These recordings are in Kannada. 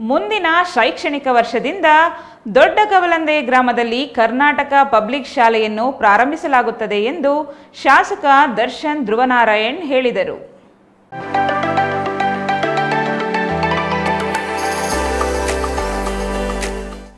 ಮುಂದಿನ ಶೈಕ್ಷಣಿಕ ವರ್ಷದಿಂದ ದೊಡ್ಡ ಕವಲಂದೆ ಗ್ರಾಮದಲ್ಲಿ ಕರ್ನಾಟಕ ಪಬ್ಲಿಕ್ ಶಾಲೆಯನ್ನು ಪ್ರಾರಂಭಿಸಲಾಗುತ್ತದೆ ಎಂದು ಶಾಸಕ ದರ್ಶನ್ ಧ್ರುವನಾರಾಯಣ್ ಹೇಳಿದರು.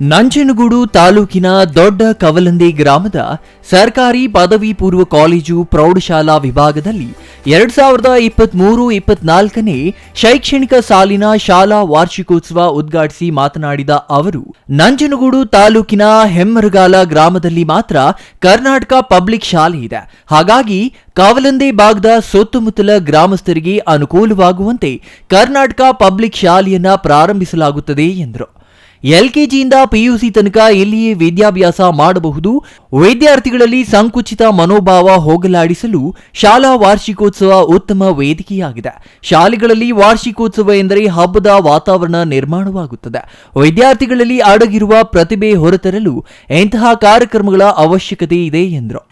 ನಂಜನಗೂಡು ತಾಲೂಕಿನ ದೊಡ್ಡ ಕವಲಂದಿ ಗ್ರಾಮದ ಸರ್ಕಾರಿ ಪದವಿ ಪೂರ್ವ ಕಾಲೇಜು ಪ್ರೌಢಶಾಲಾ ವಿಭಾಗದಲ್ಲಿ ಎರಡ್ ಸಾವಿರದ ಇಪ್ಪತ್ಮೂರು ಇಪ್ಪತ್ನಾಲ್ಕನೇ ಶೈಕ್ಷಣಿಕ ಸಾಲಿನ ಶಾಲಾ ವಾರ್ಷಿಕೋತ್ಸವ ಉದ್ಘಾಟಿಸಿ ಮಾತನಾಡಿದ ಅವರು, ನಂಜನಗೂಡು ತಾಲೂಕಿನ ಹೆಮ್ಮರಗಾಲ ಗ್ರಾಮದಲ್ಲಿ ಮಾತ್ರ ಕರ್ನಾಟಕ ಪಬ್ಲಿಕ್ ಶಾಲೆ ಇದೆ. ಹಾಗಾಗಿ ಕಾವಲಂದೆ ಭಾಗದ ಸುತ್ತಮುತ್ತಲ ಗ್ರಾಮಸ್ಥರಿಗೆ ಅನುಕೂಲವಾಗುವಂತೆ ಕರ್ನಾಟಕ ಪಬ್ಲಿಕ್ ಶಾಲೆಯನ್ನ ಪ್ರಾರಂಭಿಸಲಾಗುತ್ತದೆ ಎಂದರು. ಎಲ್ಕೆಜಿಯಿಂದ ಪಿಯುಸಿ ತನಕ ಇಲ್ಲಿಯೇ ವಿದ್ಯಾಭ್ಯಾಸ ಮಾಡಬಹುದು, ವಿದ್ಯಾರ್ಥಿಗಳಲ್ಲಿ ಸಂಕುಚಿತ ಮನೋಭಾವ ಹೋಗಲಾಡಿಸಲು ಶಾಲಾ ವಾರ್ಷಿಕೋತ್ಸವ ಉತ್ತಮ ವೇದಿಕೆಯಾಗಿದೆ. ಶಾಲೆಗಳಲ್ಲಿ ವಾರ್ಷಿಕೋತ್ಸವ ಎಂದರೆ ಹಬ್ಬದ ವಾತಾವರಣ ನಿರ್ಮಾಣವಾಗುತ್ತದೆ. ವಿದ್ಯಾರ್ಥಿಗಳಲ್ಲಿ ಅಡಗಿರುವ ಪ್ರತಿಭೆ ಹೊರತರಲು ಇಂತಹ ಕಾರ್ಯಕ್ರಮಗಳ ಅವಶ್ಯಕತೆ ಇದೆ ಎಂದರು.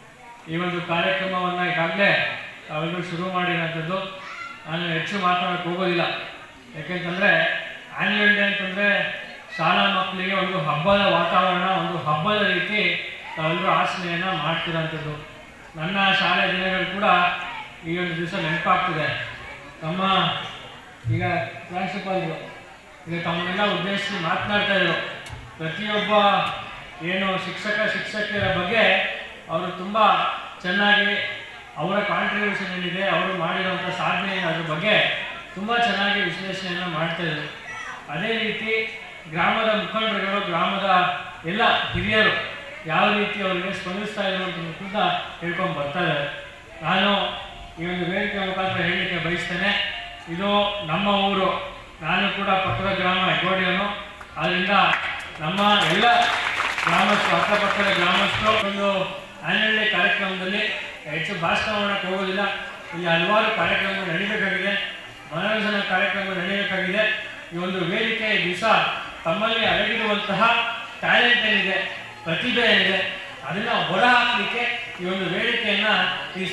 ಈ ಒಂದು ಕಾರ್ಯಕ್ರಮವನ್ನು ಈಗಾಗಲೇ ಶುರು ಮಾಡಿರೋಂಥದ್ದು. ನಾನು ಹೆಚ್ಚು ಹೋಗೋದಿಲ್ಲ. ಯಾಕೆಂತಂದರೆ ಆ್ಯನ್ಯುವಲ್ ಡೇ ಅಂತಂದರೆ ಶಾಲಾ ಮಕ್ಕಳಿಗೆ ಒಂದು ಹಬ್ಬದ ವಾತಾವರಣ, ಒಂದು ಹಬ್ಬದ ರೀತಿ ತಾವೆಲ್ಲರೂ ಆಚರಣೆಯನ್ನು ಮಾಡ್ತಿರೋಂಥದ್ದು. ನನ್ನ ಶಾಲೆ ದಿನಗಳು ಕೂಡ ಈ ಒಂದು ದಿವಸ ನೆನಪಾಗ್ತಿದೆ. ತಮ್ಮ ಈಗ ಪ್ರಾಂಶುಪಾಲರು ಈಗ ತಮ್ಮನ್ನೆಲ್ಲ ಉದ್ದೇಶಿಸಿ ಮಾತನಾಡ್ತಾ ಇದ್ರು. ಪ್ರತಿಯೊಬ್ಬ ಏನು ಶಿಕ್ಷಕ, ಶಿಕ್ಷಕಿಯರ ಬಗ್ಗೆ ಅವರು ತುಂಬ ಚೆನ್ನಾಗಿ ಅವರ ಕಾಂಟ್ರಿಬ್ಯೂಷನ್ ಏನಿದೆ, ಅವರು ಮಾಡಿರುವಂಥ ಸಾಧನೆ ಅದ್ರ ಬಗ್ಗೆ ತುಂಬ ಚೆನ್ನಾಗಿ ವಿಶ್ಲೇಷಣೆಯನ್ನು ಮಾಡ್ತಾ ಇದ್ರು. ಅದೇ ರೀತಿ ಗ್ರಾಮದ ಮುಖಂಡರುಗಳು, ಗ್ರಾಮದ ಎಲ್ಲ ಹಿರಿಯರು ಯಾವ ರೀತಿ ಅವರಿಗೆ ಸ್ಪಂದಿಸ್ತಾ ಇರುವಂಥದ್ದು ಕೂಡ ಹೇಳ್ಕೊಂಡು ಬರ್ತಾ ಇದ್ದಾರೆ. ನಾನು ಈ ಒಂದು ವೇದಿಕೆ ಮುಖಾಂತರ ಹೇಳಲಿಕ್ಕೆ ಬಯಸ್ತೇನೆ. ಇದು ನಮ್ಮ ಊರು. ನಾನು ಕೂಡ ಪಕ್ಕದ ಗ್ರಾಮ ಹೆಗೋಡಿಯನು ಆದ್ದರಿಂದ ನಮ್ಮ ಎಲ್ಲ ಗ್ರಾಮಸ್ಥರು, ಅಕ್ಕಪಕ್ಕದ ಗ್ರಾಮಸ್ಥರು ಒಂದು ಆನ್ಯುವಲ್ ಡೇ ಕಾರ್ಯಕ್ರಮದಲ್ಲಿ ಹೆಚ್ಚು ಭಾಷಣ ಮಾಡೋಕ್ಕೆ ಹೋಗೋದಿಲ್ಲ. ಇಲ್ಲಿ ಹಲವಾರು ಕಾರ್ಯಕ್ರಮಗಳು ನಡೀಬೇಕಾಗಿದೆ. ಮನೋರಂಜನಾ ಕಾರ್ಯಕ್ರಮಗಳು ನಡೀಬೇಕಾಗಿದೆ. ಈ ಒಂದು ವೇದಿಕೆ ದಿವಸ ತಮ್ಮಲ್ಲಿ ಅಡಗಿರುವಂತಹ ಟ್ಯಾಲೆಂಟ್ ಏನಿದೆ, ಪ್ರತಿಭೆ ಏನಿದೆ, ಅದನ್ನು ಹೊರಹಾಕಲಿಕ್ಕೆ ಈ ಒಂದು ವೇದಿಕೆಯನ್ನು ಈ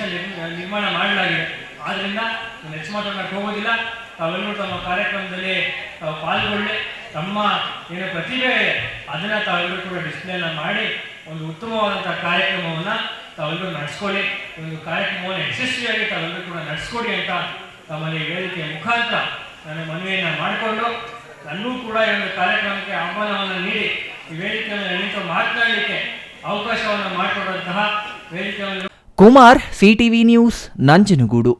ನಿರ್ಮಾಣ ಮಾಡಲಾಗಿದೆ. ಆದ್ದರಿಂದ ನಾನು ಹೆಚ್ಚು ಮಾತಾಡಕ್ಕೆ ಹೋಗೋದಿಲ್ಲ. ತಾವೆಲ್ಲರೂ ತಮ್ಮ ಕಾರ್ಯಕ್ರಮದಲ್ಲಿ ತಾವು ಪಾಲ್ಗೊಳ್ಳಿ. ತಮ್ಮ ಏನು ಪ್ರತಿಭೆ ಇದೆ, ಅದನ್ನು ತಾವೆಲ್ಲರೂ ಕೂಡ ಡಿಸ್ಪ್ಲೇನ ಮಾಡಿ ಒಂದು ಉತ್ತಮವಾದಂಥ ಕಾರ್ಯಕ್ರಮವನ್ನು ತಾವೆಲ್ಲರೂ ನಡೆಸ್ಕೊಳ್ಳಿ. ಒಂದು ಕಾರ್ಯಕ್ರಮವನ್ನು ಯಶಸ್ವಿಯಾಗಿ ತಾವೆಲ್ಲರೂ ಕೂಡ ನಡೆಸ್ಕೊಡಿ ಅಂತ ತಮ್ಮಲ್ಲಿ ವೇದಿಕೆಯ ಮುಖಾಂತರ ನನ್ನ ಮನವಿಯನ್ನ ಮಾಡಿಕೊಂಡು ನನ್ನೂ ಕೂಡ ಒಂದು ಕಾರ್ಯಕ್ರಮಕ್ಕೆ ಆಹ್ವಾನವನ್ನು ನೀಡಿ ಈ ವೇದಿಕೆಯನ್ನು ನಿಂತು ಮಾತನಾಡಲಿಕ್ಕೆ ಅವಕಾಶವನ್ನು ಮಾಡಿಕೊಡುವಂತಹ ವೇದಿಕೆಯನ್ನು ಕುಮಾರ್ ಸಿಟಿವಿ ನ್ಯೂಸ್ ನಂಜನಗೂಡು.